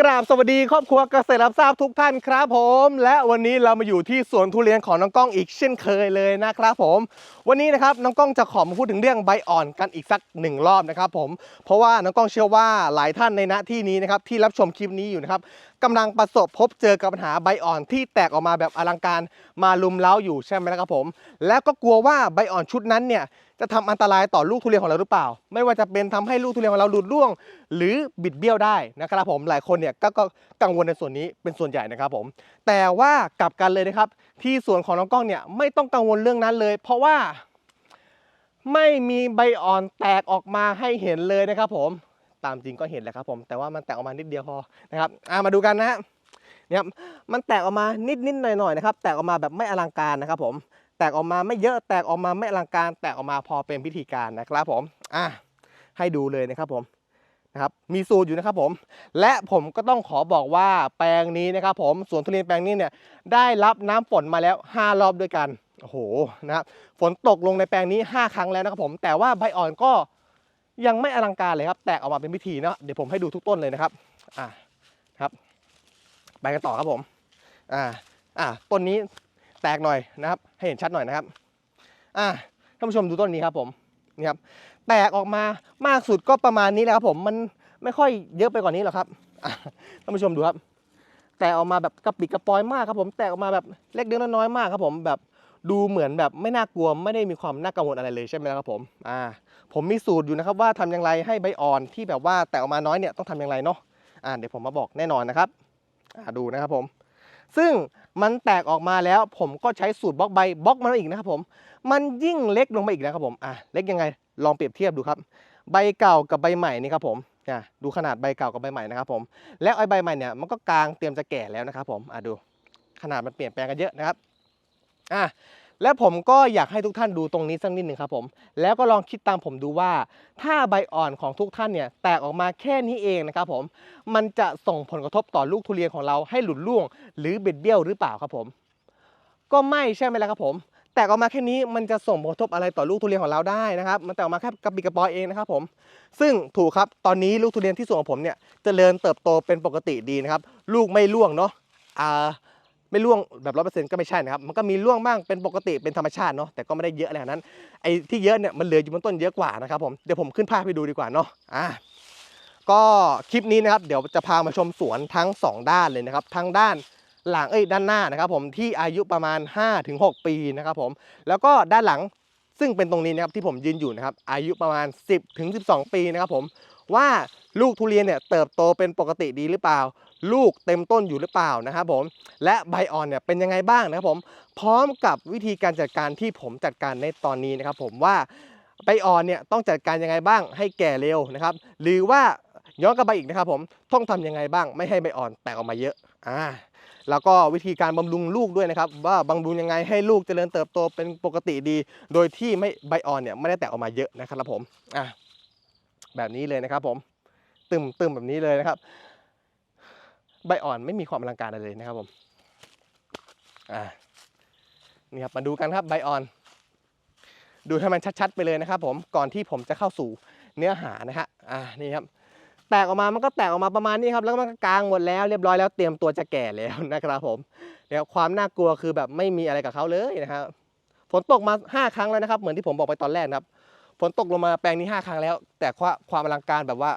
กราบสวัสดีครอบครัวเกษตรรับทราบทุกท่านครับผม และวันนี้เรามาอยู่ที่สวนทุเรียนของน้องก้องอีกเช่นเคยเลยนะครับผม วันนี้นะครับน้องก้องจะขอมาพูดถึงเรื่องใบอ่อนกันอีกสักหนึ่งรอบนะครับผมเพราะว่าน้องก้องเชื่อว่าหลายท่านในณที่นี้นะครับที่รับชมคลิปนี้อยู่นะครับกำลังประสบพบเจอกับปัญหาใบอ่อนที่แตกออกมาแบบอลังการมาลุมเล้าอยู่ใช่ไหมนะครับผม แล้วก็กลัวว่าใบอ่อนชุดนั้นเนี่ย จะทำอันตรายต่อลูกทุเรียนของเราหรือเปล่า ไม่ว่าจะเป็นทำให้ลูกทุเรียนของเราหลุดร่วง หรือบิดเบี้ยวได้นะครับผมหลายคนเนี่ยก็กังวลในส่วนนี้เป็นส่วนใหญ่นะครับผมแต่ว่ากลับกันเลยนะครับที่ส่วนของน้องกล้องเนี่ยไม่ต้องกังวลเรื่องนั้นเลย เพราะว่า ไม่มีใบอ่อนแตกออกมาให้เห็นเลยนะครับ ผมตามจริงก็เห็นแหละครับผมแต่ว่ามันแตกออกมานิดเดียวพอนะครับามาดูกันนะฮะเนี่ยมันแตกออกมานิดนิดหน่อยหน่อยๆนะครับ แตกออกมาแบบไม่อลังการนะครับผม แตกออกมาไม่เยอะแตกออกมาไม่อลังการ แตกออกมาพอเป็นพิธีการนะครับผมอะให้ดูเลยนะครับผมนะครับมีสูตรอยู่นะครับผม และผมก็ต้องขอบอกว่าแปลงนี้นะครับผมสวนทุเรียนแปลงนี้เนี่ยได้รับน้ำฝนมาแล้ว 5 รอบด้วยกันโอ้โหนะครับฝนตกลงในแปลงนี้ 5 ครั้งแล้วนะครับผม แต่ว่าใบอ่อนก็ยังไม่อลังการเลยครับ แตกออกมาเป็นพิธีเนาะเดี๋ยวผมให้ดูทุกต้นเลยนะครับอะครับ ไปกันต่อครับผมอ่าอ่าต้นนี้ แตกหน่อยนะครับ ให้เห็นชัดหน่อยนะครับอะท่านผู้ชมดูต้นนี้ครับผมนี่ครับแตกออกมามากสุดก็ประมาณนี้แหละครับผมมันไม่ค่อยเยอะไปกว่านี้หรอกครับอะท่านผู้ชมดูครับ แตกออกมาแบบกระปิดกระปอยมากครับผมแตกออกมาแบบเล็กเล็กน้อยๆมากครับผมแบบดูเหมือนแบบไม่น่ากลัวไม่ได้มีความน่ากังวลอะไรเลยใช่ไหมครับผมอ่าผมมีสูตรอยู่นะครับว่าทำอย่างไรให้ใบอ่อนที่แบบว่าแตกออกมาน้อยเนี่ยต้องทำอย่างไรเนาะอ่าเดี๋ยวผมมาบอกแน่นอนนะครับอ่าดูนะครับผม ซึ่งมันแตกออกมาแล้วผมก็ใช้สูตรบล็อกใบบล็อกมันอีกนะครับผมมันยิ่งเล็กลงไปอีกนะครับผมอะเล็กยังไงลองเปรียบเทียบดูครับ ใบเก่ากับใบใหม่นี่ครับผมอะดูขนาดใบเก่ากับใบใหม่นะครับผมแล้วไอ้ใบใหม่เนี่ยมันก็กลางเตรียมจะแก่แล้วนะครับผมอะดูขนาดมันเปลี่ยนแปลงกันเยอะนะครับอะ แล้วผมก็อยากให้ทุกท่านดูตรงนี้สักนิดหนึ่งครับผม แล้วก็ลองคิดตามผมดูว่า ถ้าใบอ่อนของทุกท่านเนี่ยแตกออกมาแค่นี้เองนะครับผม มันจะส่งผลกระทบต่อลูกทุเรียนของเราให้หลุดร่วง หรือเบ็ดเบี้ยวหรือเปล่าครับผม ก็ไม่ใช่ไหมล่ะครับผม แตกออกมาแค่นี้มันจะส่งผลกระทบอะไรต่อลูกทุเรียนของเราได้นะครับ มันแตกออกมาแค่กระปิกระปอยเองนะครับผม ซึ่งถูกครับตอนนี้ลูกทุเรียนที่สวนของผมเนี่ยเจริญเติบโตเป็นปกติดีนะครับ ลูกไม่ร่วงเนาะอ่า ไม่ร่วงแบบร้อยเปอร์เซ็นต์ก็ไม่ใช่นะครับ มันก็มีร่วงบ้างเป็นปกติเป็นธรรมชาติเนาะแต่ก็ไม่ได้เยอะอะไรนั้นไอ้ที่เยอะเนี่ยมันเหลืออยู่บนต้นเยอะกว่านะครับผมเดี๋ยวผมขึ้นภาพให้ดูดีกว่าเนาะอ่าก็คลิปนี้นะครับเดี๋ยวจะพามาชมสวนทั้งสองด้านเลยนะครับทั้งด้านหลังเอ้ยด้านหน้านะครับผมที่อายุประมาณ 5-6 ปีนะครับผมแล้วก็ด้านหลังซึ่งเป็นตรงนี้นะครับที่ผมยืนอยู่นะครับอายุประมาณ 10-12 ปีนะครับผมว่า ลูกทุเรียนเนี่ยเติบโตเป็นปกติดีหรือเปล่า ลูกเต็มต้นอยู่หรือเปล่านะครับผมและใบอ่อนเนี่ยเป็นยังไงบ้างนะครับผมพร้อมกับวิธีการจัดการที่ผมจัดการในตอนนี้นะครับ ผมว่าใบอ่อนเนี่ยต้องจัดการยังไงบ้างให้แก่เร็วนะครับ หรือว่าย้อนกลับไปอีกนะครับผมต้องทำยังไงบ้างไม่ให้ใบอ่อนแตกออกมาเยอะอ่าแล้วก็วิธีการบำรุงลูกด้วยนะครับว่าบำรุงยังไงให้ลูกเจริญเติบโตเป็นปกติดี โดยที่ไม่ใบอ่อนเนี่ยไม่ได้แตกออกมาเยอะนะครับผมอะแบบนี้เลยนะครับผม ตึมตึมแบบนี้เลยนะครับ ใบอ่อนไม่มีความอลังการอะไรเลยนะครับผมอะนี่ครับมาดูกันครับใบอ่อน ดูให้มันชัดๆไปเลยนะครับผมก่อนที่ผมจะเข้าสู่เนื้อหานะฮะอะนี่ครับแตกออกมา มันก็แตกออกมาประมาณนี้ครับ แล้วมันก็กลางหมดแล้ว เรียบร้อยแล้วเตรียมตัวจะแก่แล้วนะครับผมเนี่ยความน่ากลัวคือแบบไม่มีอะไรกับเขาเลยนะครับ ฝนตกมา 5 ครั้งแล้วนะครับ เหมือนที่ผมบอกไปตอนแรกครับ ฝนตกลงมาแปลงนี้ 5 ครั้งแล้ว แต่ความอลังการแบบว่า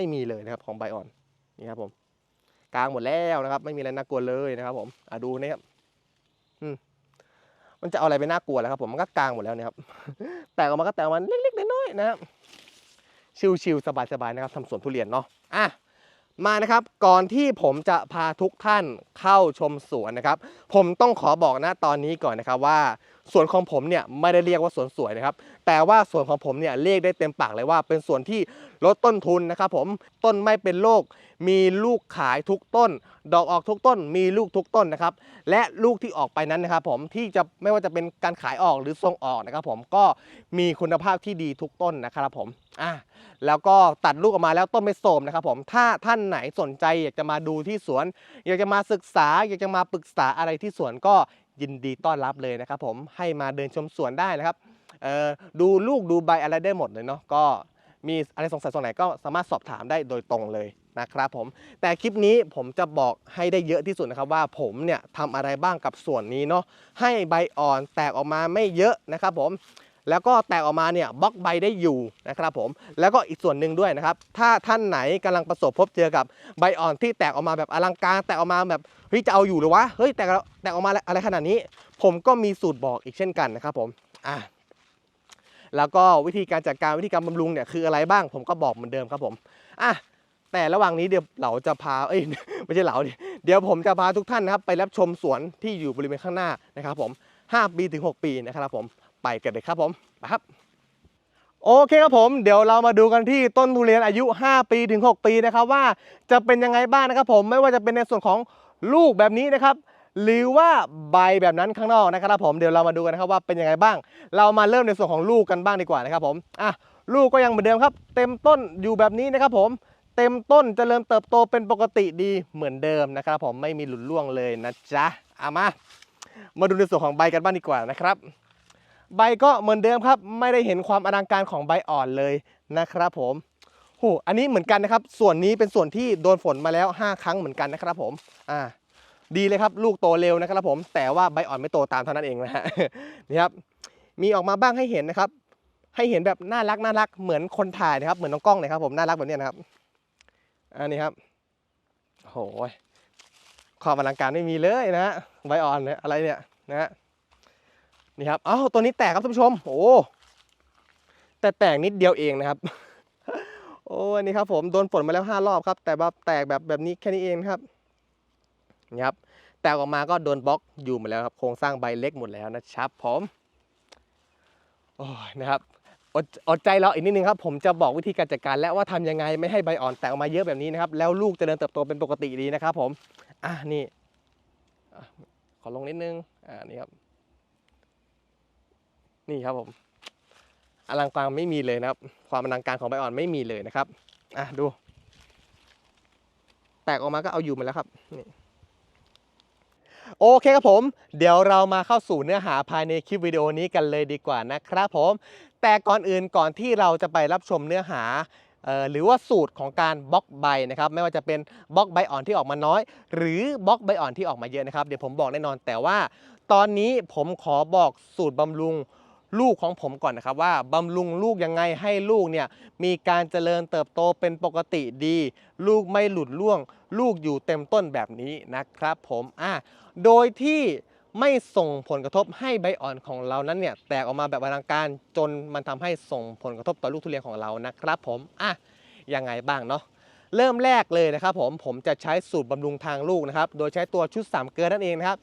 ไม่มีเลยนะครับของใบอ่อนนี่ครับผมกลางหมดแล้วนะครับ ไม่มีอะไรน่ากลัวเลยนะครับ ผมอะดูนะครับอืมมันจะเอาอะไรไปน่ากลัวแล้วครับ ผมมันก็กลางหมดแล้วนะครับ แตกออกมาก็แตกออกมาเล็กๆน้อยๆนะครับชิลๆสบายๆนะครับทำสวนทุเรียนเนาะอะมานะครับก่อนที่ผมจะพาทุกท่านเข้าชมสวนนะครับ ผมต้องขอบอกนะตอนนี้ก่อนนะครับว่า สวนของผมเนี่ยไม่ได้เรียกว่าสวนสวยนะครับ แต่ว่าสวนของผมเนี่ยเรียกได้เต็มปากเลยว่า เป็นสวนที่ลดต้นทุนนะครับผมต้นไม่เป็นโรคมีลูกขายทุกต้น ดอกออกทุกต้น มีลูกทุกต้นนะครับ และลูกที่ออกไปนั้นนะครับผมที่จะไม่ว่าจะเป็นการขายออกหรือส่งออกนะครับผมก็มีคุณภาพที่ดีทุกต้นนะครับผมอะแล้วก็ตัดลูกออกมาแล้วต้นไม่โสมนะครับผมถ้าท่านไหนสนใจอยากจะมาดูที่สวน อยากจะมาศึกษา อยากจะมาปรึกษาอะไรที่สวนก็ ยินดีต้อนรับเลยนะครับผมให้มาเดินชมสวนได้นะครับดูลูกดูใบอะไรได้หมดเลยเนาะก็มีอะไรสงสัยตรงไหนก็สามารถสอบถามได้โดยตรงเลยนะครับผมแต่คลิปนี้ผมจะบอกให้ได้เยอะที่สุดนะครับว่าผมเนี่ยทำอะไรบ้างกับส่วนนี้เนาะให้ใบอ่อนแตกออกมาไม่เยอะนะครับผม แล้วก็แตกออกมาเนี่ยบล็อกใบได้อยู่นะครับผมแล้วก็อีกส่วนหนึ่งด้วยนะครับ ถ้าท่านไหนกำลังประสบพบเจอกับใบอ่อนที่แตกออกมาแบบอลังการแตกออกมาแบบเฮ้ยจะเอาอยู่หรือวะเฮ้ยแตกแตกออกมาอะไรขนาดนี้ ผมก็มีสูตรบอกอีกเช่นกันนะครับผมอะแล้วก็วิธีการจัดการวิธีการบำรุงเนี่ยคืออะไรบ้าง ผมก็บอกเหมือนเดิมครับผมอะแต่ระหว่างนี้เดี๋ยวเราจะพาเอ้ยไม่ใช่เหลาดิเดี๋ยวผมจะพาทุกท่านนะครับไปรับชมสวนที่อยู่บริเวณข้างหน้านะครับผม5ปีถึง 6 ปีนะครับผม ไปกันเลยครับผมไปครับ โอเคครับผมเดี๋ยวเรามาดูกันที่ต้นทุเรียนอายุ 5 ปีถึง 6 ปีนะครับว่าจะเป็นยังไงบ้างนะครับ ผมไม่ว่าจะเป็นในส่วนของลูกแบบนี้นะครับ หรือว่าใบแบบนั้นข้างนอกนะครับผมเดี๋ยวเรามาดูกันนะครับว่าเป็นยังไงบ้าง เรามาเริ่มในส่วนของลูกกันบ้างดีกว่านะครับผมอะลูกก็ยังเหมือนเดิมครับ เต็มต้นอยู่แบบนี้นะครับผมเต็มต้นจเจริญเติบโตเป็นปกติดีเหมือนเดิมนะครับ ผมไม่มีหลุดร่วงเลยนะจ๊ะเอามา มาดูในส่วนของใบกันบ้างดีกว่านะครับ ใบก็เหมือนเดิมครับ ไม่ได้เห็นความอลังการของใบอ่อนเลยนะครับผมโหอันนี้เหมือนกันนะครับ ส่วนนี้เป็นส่วนที่โดนฝนมาแล้ว 5 ครั้งเหมือนกันนะครับผมอ่าดีเลยครับ ลูกโตเร็วนะครับผม แต่ว่าใบอ่อนไม่โตตามเท่านั้นเองนะฮะนี่ครับมีออกมาบ้างให้เห็นนะครับ ให้เห็นแบบน่ารักน่ารักเหมือนคนถ่ายนะครับ เหมือนน้องกล้องเลยครับผมน่ารักแบบนี้นะครับอันนี้ครับโหยความอลังการไม่มีเลยนะฮะใบอ่อนเนี่ยอะไรเนี่ยนะฮะ นี่ครับอ้าวตัวนี้แตกครับท่านผู้ชม โอ้แต่แตกนิดเดียวเองนะครับ โอ้อันนี้ครับผมโดนฝนมาแล้วห้ารอบครับ แต่ว่าแตกแบบแบบนี้แค่นี้เองครับนี่ครับแตกออกมาก็โดนบล็อกอยู่หมดแล้วครับ โครงสร้างใบเล็กหมดแล้วนะครับผมโอ้ยนะครับอดอดใจรออีกนิดนึงครับ ผมจะบอกวิธีการจัดการ และว่าทำยังไงไม่ให้ใบอ่อนแตกออกมาเยอะแบบนี้นะครับ แล้วลูกจะเดินเติบโตเป็นปกติดีนะครับผม อะนี่ขอลงนิดนึง อ่านี่ครับ นี่ครับผม อลังการไม่มีเลยนะครับ ความอลังการของใบอ่อนไม่มีเลยนะครับ อะดู แตกออกมาก็เอาอยู่มาแล้วครับนี่โอเคครับผม เดี๋ยวเรามาเข้าสู่เนื้อหาภายในคลิปวิดีโอนี้กันเลยดีกว่านะครับผม แต่ก่อนอื่นก่อนที่เราจะไปรับชมเนื้อหาหรือว่าสูตรของการบล็อกใบนะครับไม่ว่าจะเป็นบล็อกใบอ่อนที่ออกมาน้อย หรือบล็อกใบอ่อนที่ออกมาเยอะนะครับเดี๋ยวผมบอกแน่นอนแต่ว่า ตอนนี้ผมขอบอกสูตรบำรุง ลูกของผมก่อนนะครับว่าบำรุงลูกยังไงให้ลูกเนี่ยมีการเจริญเติบโตเป็นปกติดี ลูกไม่หลุดร่วง ลูกอยู่เต็มต้นแบบนี้นะครับผมอะโดยที่ไม่ส่งผลกระทบให้ใบอ่อนของเรานั้นเนี่ยแตกออกมาแบบอลังการจนมันทำให้ส่งผลกระทบต่อลูกทุเรียนของเรานะครับผมอะยังไงบ้างเนาะเริ่มแรกเลยนะครับผมผมจะใช้สูตรบำรุงทางลูกนะครับ โดยใช้ตัวชุด 3 เกลือนั่นเองนะครับ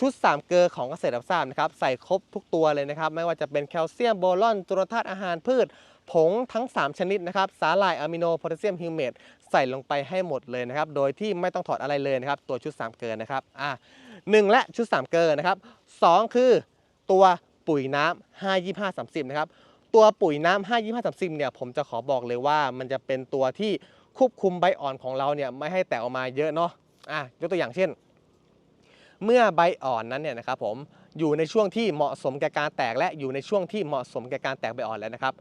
ชุด 3 เกลือของเกษตรรับทราบนะครับใส่ครบทุกตัวเลยนะครับ ไม่ว่าจะเป็นแคลเซียมโบรอนจุลธาตุอาหารพืช ผงทั้ง 3 ชนิดนะครับ สาหร่ายอะมิโนโพแทสเซียมฮิวเมตใส่ลงไปให้หมดเลยนะครับ โดยที่ไม่ต้องถอดอะไรเลยนะครับ ตัวชุด 3 เกลือนะครับอะหนึ่งและชุด 3 เกลือนะครับสองคือตัวปุ๋ยน้ำ5 25 30 นะครับ ตัวปุ๋ยน้ำ5 25 30 เนี่ย ผมจะขอบอกเลยว่ามันจะเป็นตัวที่ควบคุมใบอ่อนของเราเนี่ยไม่ให้แตกออกมาเยอะเนาะอะยกตัวอย่างเช่น เมื่อใบอ่อนนั้นเนี่ยนะครับผมอยู่ในช่วงที่เหมาะสมแก่การแตกและอยู่ในช่วงที่เหมาะสมแก่การแตกใบอ่อนแล้วนะครับ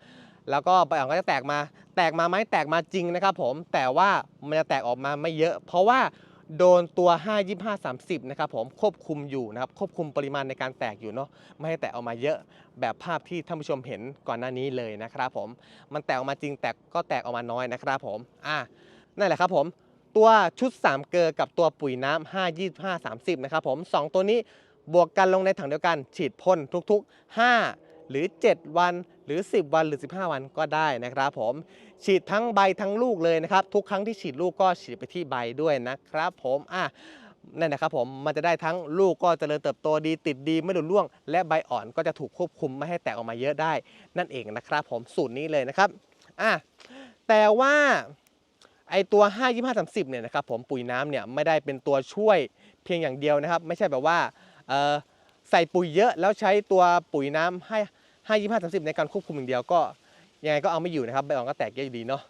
แล้วก็ใบอ่อนก็จะแตกมา แตกมาไหมแตกมาจริงนะครับผมแต่ว่ามันจะแตกออกมาไม่เยอะ เพราะว่าโดนตัว 5 25 30 นะครับผมควบคุมอยู่นะครับควบคุมปริมาณในการแตกอยู่เนาะไม่ให้แตกออกมาเยอะแบบภาพที่ท่านผู้ชมเห็นก่อนหน้านี้เลยนะครับผมมันแตกออกมาจริงแต่ก็แตกออกมาน้อยนะครับผมอะนั่นแหละครับผม ตัวชุด 3 เกลือกับตัวปุ๋ยน้ำ5 25 30 นะครับผม 2 ตัวนี้บวกกันลงในถังเดียวกัน ฉีดพ่นทุกๆ 5 หรือ 7 วันหรือ 10 วันหรือ 15 วันก็ได้นะครับผม ฉีดทั้งใบทั้งลูกเลยนะครับ ทุกครั้งที่ฉีดลูกก็ฉีดไปที่ใบด้วยนะครับผมอะนั่นนะครับผมมันจะได้ทั้งลูกก็เจริญเติบโตดีติดดีไม่หลุดร่วง และใบอ่อนก็จะถูกควบคุมไม่ให้แตกออกมาเยอะได้ นั่นเองนะครับผมสูตรนี้เลยนะครับอะแต่ว่า ไอตัว 5 25 30เนี่ยนะครับผมปุ๋ยน้ำเนี่ยไม่ได้เป็นตัวช่วยเพียงอย่างเดียวนะครับ ไม่ใช่แบบว่าใส่ปุ๋ยเยอะแล้วใช้ตัวปุ๋ยน้ำให้ 5 25 30 ในการควบคุมอย่างเดียวก็ยังไงก็เอาไม่อยู่นะครับใบอ่อนก็แตกเยอะอยู่ดีเนาะ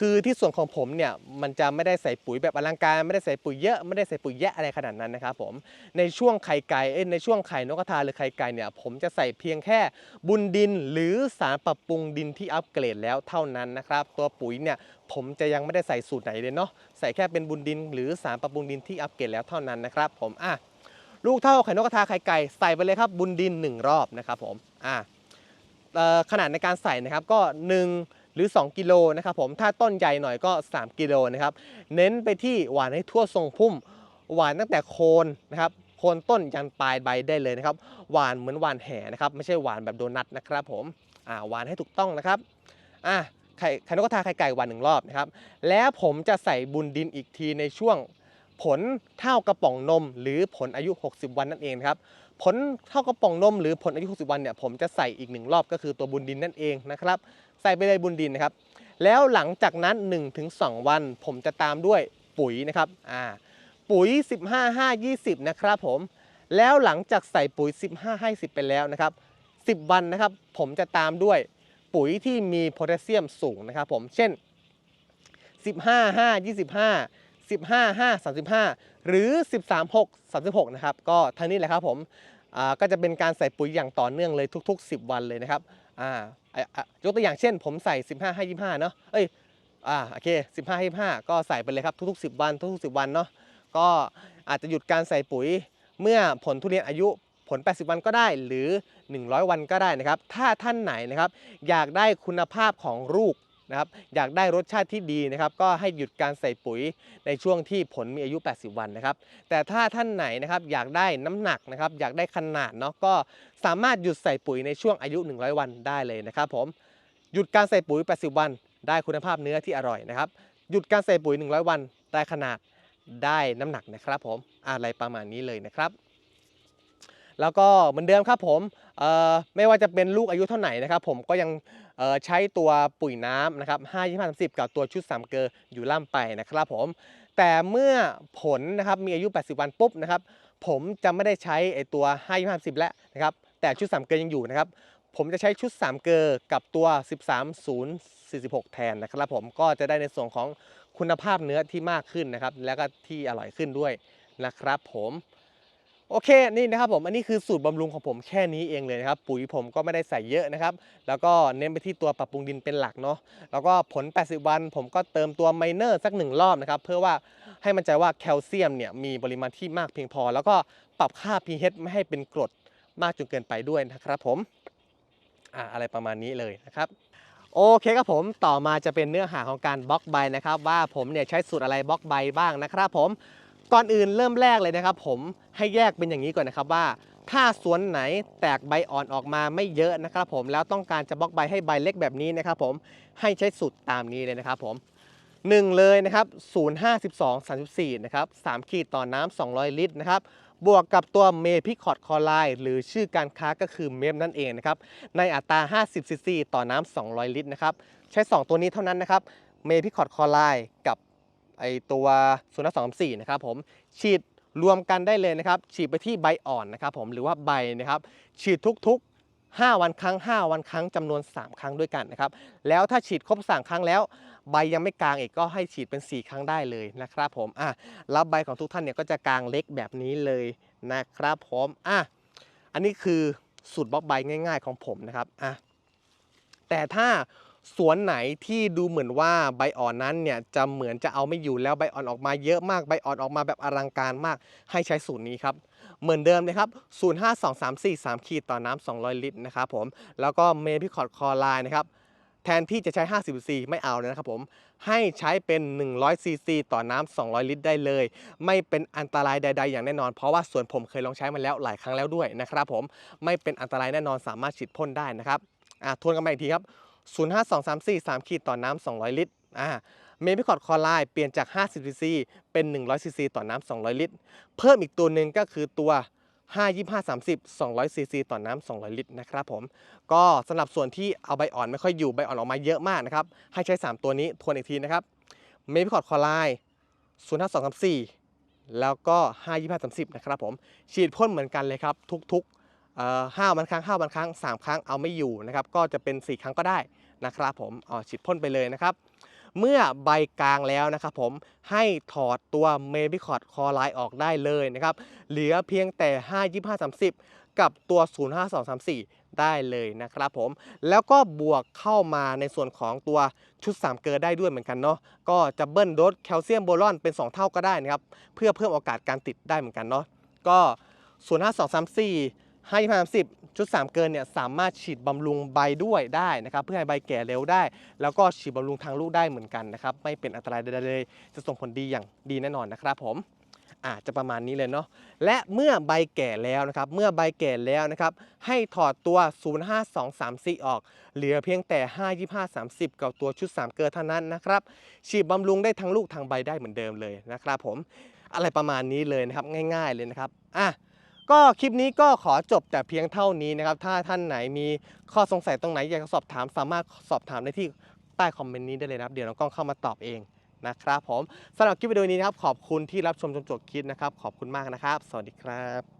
คือที่ส่วนของผมเนี่ยมันจะไม่ได้ใส่ปุ๋ยแบบอลังการไม่ได้ใส่ปุ๋ยเยอะไม่ได้ใส่ปุ๋ยแยะอะไรขนาดนั้นนะครับผมในช่วงไข่ไก่เอ้ในช่วงไข่นกกระทาหรือไข่ไก่เนี่ยผมจะใส่เพียงแค่บุญดินหรือสารปรับปรุงดินที่อัปเกรดแล้วเท่านั้นนะครับ ตัวปุ๋ยเนี่ยผมจะยังไม่ได้ใส่สูตรไหนเลยเนาะใส่แค่เป็นบุญดิน หรือสารปรับปรุงดินที่อัปเกรดแล้วเท่านั้นนะครับ ผมอะลูกเท่าไข่นกกระทาไข่ไก่ใส่ไปเลยครับบุญดินหนึ่งรอบนะครับผมอะขนาดในการใส่นะครับก็ 1 หรือ 2 กิโลนะครับผมถ้าต้นใหญ่หน่อยก็ 3 กิโลนะครับเน้นไปที่หวานให้ทั่วทรงพุ่ม หวานตั้งแต่โคนนะครับโคนต้นยันปลายใบได้เลยนะครับหวานเหมือนหวานแห่นะครับไม่ใช่หวานแบบโดนัทนะครับผมอ่าหวานให้ถูกต้องนะครับอะไข่ไข่นกกระทาไข่ไก่หวานหนึ่งรอบนะครับแล้วผมจะใส่บุญดินอีกทีในช่วงผลเท่ากระป๋องนม หรือผลอายุ 60 วันนั่นเองครับผลเท่ากระป๋องนมหรือผลอายุ 60 วันเนี่ยผมจะใส่อีกหนึ่งรอบก็คือตัวบุญดินนั่นเองนะครับ ใส่ไปเลยบุญดินนะครับ แล้วหลังจากนั้น 1-2 วัน ผมจะตามด้วยปุ๋ยนะครับอ่าปุ๋ย 15 5 20 นะครับผม แล้วหลังจากใส่ปุ๋ย 15 50 ไปแล้วนะครับ 10 วันนะครับ ผมจะตามด้วยปุ๋ยที่มีโพแทสเซียมสูงนะครับ ผมเช่น 15 5 25 15 5 35 หรือ 13 6 36 นะครับ ก็ทั้งนี้แหละครับผมอ่าก็จะเป็นการใส่ปุ๋ยอย่างต่อเนื่องเลยทุก ๆ 10 วันเลยนะครับอ่า ยกตัวอย่างเช่น ผมใส่ 15 5 25 เนาะเอ้ยอ่าโอเค 15 25 ก็ใส่ไปเลยครับทุก ๆ 10 วันทุกๆ10 วันเนาะก็อาจจะหยุดการใส่ปุ๋ยเมื่อผลทุเรียนอายุผล 80 วันก็ได้หรือ 100 วันก็ได้นะครับ ถ้าท่านไหนนะครับ อยากได้คุณภาพของลูก นะครับอยากได้รสชาติที่ดีนะครับก็ให้หยุดการใส่ปุ๋ยในช่วงที่ผลมีอายุ 80 วันนะครับแต่ถ้าท่านไหนนะครับอยากได้น้ำหนักนะครับอยากได้ขนาดเนาะก็สามารถหยุดใส่ปุ๋ยในช่วงอายุ 100 วันได้เลยนะครับผมหยุดการใส่ปุ๋ย 80 วัน ได้คุณภาพเนื้อที่อร่อยนะครับหยุดการใส่ปุ๋ย 100 วัน ได้ขนาดได้น้ำหนักนะครับผมอะไรประมาณนี้เลยนะครับ แล้วก็เหมือนเดิมครับผมไม่ว่าจะเป็นลูกอายุเท่าไหร่นะครับ ผมก็ยังใช้ตัวปุ๋ยน้ำนะครับ5 25 30กับตัวชุด3เกลออยู่ล่ำไปนะครับผมแต่เมื่อผลนะครับมีอายุ 80 วันปุ๊บนะครับผมจะไม่ได้ใช้ไอตัว5 25 30แล้วนะครับแต่ชุด 3 เกลอยังอยู่นะครับผมจะใช้ชุด 3 เกลอกับตัว 13 0 46 แทนนะครับผมก็จะได้ในส่วนของคุณภาพเนื้อที่มากขึ้นนะครับแล้วก็ที่อร่อยขึ้นด้วยนะครับผม โอเคนี่นะครับผมอันนี้คือสูตรบำรุงของผมแค่นี้เองเลยนะครับปุ๋ยผมก็ไม่ได้ใส่เยอะนะครับแล้วก็เน้นไปที่ตัวปรับปรุงดินเป็นหลักเนาะแล้วก็ผล 80 วัน ผมก็เติมตัวไมเนอร์สักหนึ่งรอบนะครับเพื่อว่าให้มันใจว่าแคลเซียมเนี่ยมีปริมาณที่มากเพียงพอ แล้วก็ปรับค่า pH ไม่ให้เป็นกรดมากจนเกินไปด้วยนะครับผมอ่าอะไรประมาณนี้เลยนะครับโอเคครับผมต่อมาจะเป็นเนื้อหาของการบล็อกใบนะครับว่าผมเนี่ยใช้สูตรอะไรบล็อกใบบ้างนะครับผม ก่อนอื่นเริ่มแรกเลยนะครับ ผมให้แยกเป็นอย่างนี้ก่อนนะครับว่า ถ้าสวนไหนแตกใบอ่อนออกมาไม่เยอะนะครับผมแล้วต้องการจะบล็อกใบให้ใบเล็กแบบนี้นะครับผมให้ใช้สูตรตามนี้เลยนะครับผมหนึ่งเลยนะครับ052 34นะครับ3ขีดต่อน้ำ200 ลิตรนะครับบวกกับตัวเมพิคอดคอไลหรือชื่อการค้าก็คือเมมนั่นเองนะครับในอัตรา 50ซีซีต่อน้ำ200 ลิตรนะครับใช้ 2 ตัวนี้เท่านั้นนะครับเมพิคอดคอไลกับ ไอตัวศูนย์สองสี่นะครับผมฉีดรวมกันได้เลยนะครับ ฉีดไปที่ใบอ่อนนะครับผมหรือว่าใบนะครับ ฉีดทุกๆ 5 วันครั้ง 5 วันครั้งจำนวน 3 ครั้งด้วยกันนะครับ แล้วถ้าฉีดครบ3ครั้งแล้ว ใบยังไม่กลางอีกก็ให้ฉีดเป็น 4 ครั้งได้เลยนะครับผมอะแล้วใบของทุกท่านเนี่ยก็จะกลางเล็กแบบนี้เลยนะครับผมอะอันนี้คือสูตรบล็อกใบง่าย ๆ ของผมนะครับอะแต่ถ้า สวนไหนที่ดูเหมือนว่าใบอ่อนนั้นเนี่ยจะเหมือนจะเอาไม่อยู่แล้วใบอ่อนออกมาเยอะมากใบอ่อนออกมาแบบอลังการมาก ให้ใช้สูตรนี้ครับเหมือนเดิมนะครับ 05234 3ขีดต่อน้ำ200 ลิตรนะครับผม แล้วก็เมพิคอร์ดคอไลน์นะครับ แทนที่จะใช้ 50ซีไม่เอาเลยนะครับผม ให้ใช้เป็น 100ซีซีต่อน้ำ200 ลิตรได้เลย ไม่เป็นอันตรายใด ๆ อย่างแน่นอน เพราะว่าส่วนผมเคยลองใช้มาแล้วหลายครั้งแล้วด้วยนะครับผม ไม่เป็นอันตรายแน่นอนสามารถฉีดพ่นได้นะครับ อะทวนกันมาอีกทีครับ 05234 3ขีดต่อน้ำ200 ลิตรอ่าเมพิคอร์ดคอไลน์เปลี่ยนจาก 50 ซีซี เป็น 100 ซีซี ต่อน้ำ 200 ลิตร เพิ่มอีกตัวหนึ่งก็คือตัว 5 25 30 200 ซีซี ต่อน้ำ 200 ลิตร นะครับผม ก็สำหรับส่วนที่เอาใบอ่อนไม่ค่อยอยู่ ใบอ่อนออกมาเยอะมากนะครับ ให้ใช้ 3 ตัวนี้ ทวนอีกทีนะครับ เมพิคอร์ดคอไลน์05234 แล้วก็ 5 25 30 นะครับผม ฉีดพ่นเหมือนกันเลยครับ ทุก ๆ ห้าวันครั้งห้าวันครั้งสามครั้งเอาไม่อยู่นะครับก็จะเป็น 4 ครั้งก็ได้นะครับผมเอาฉีดพ่นไปเลยนะครับ เมื่อใบกลางแล้วนะครับผมให้ถอดตัวเมบิคอดคอไลน์ออกได้เลยนะครับเหลือเพียงแต่ 5 25 30 กับตัว 05234 ได้เลยนะครับผมแล้วก็บวกเข้ามาในส่วนของตัวชุด 3 เกลือได้ด้วยเหมือนกันเนาะก็จะเบิ้ลโดสแคลเซียมโบรอนเป็น 2 เท่าก็ได้นะครับเพื่อเพิ่มโอกาสการติดได้เหมือนกันเนาะก็ 05234 5ชุด 3 เกินเนี่ยสามารถฉีดบำรุงใบด้วยได้นะครับ เพื่อให้ใบแก่เร็วได้ แล้วก็ฉีดบำรุงทางลูกได้เหมือนกันนะครับ ไม่เป็นอันตรายใดๆเลย จะส่งผลดีอย่างดีแน่นอนนะครับผมอาจจะประมาณนี้เลยเนาะและเมื่อใบแก่แล้วนะครับ เมื่อใบแก่แล้วนะครับ ให้ถอดตัว 05234 ออก เหลือเพียงแต่ 5 25 30 กับตัวชุด 3 เกลือเท่านั้นนะครับ ฉีดบำรุงได้ทั้งลูกทั้งใบได้เหมือนเดิมเลยนะครับผม อะไรประมาณนี้เลยนะครับ ง่าย ๆเลยนะครับ อะ ก็คลิปนี้ก็ขอจบแต่เพียงเท่านี้นะครับ ถ้าท่านไหนมีข้อสงสัยตรงไหนอยากจะสอบถามสามารถสอบถามได้ที่ใต้คอมเมนต์นี้ได้เลยนะครับ เดี๋ยวน้องกล้องเข้ามาตอบเองนะครับผมสำหรับคลิปวิดีโอนี้นะครับ ขอบคุณที่รับชมจนจบคลิปนะครับ ขอบคุณมากนะครับ สวัสดีครับ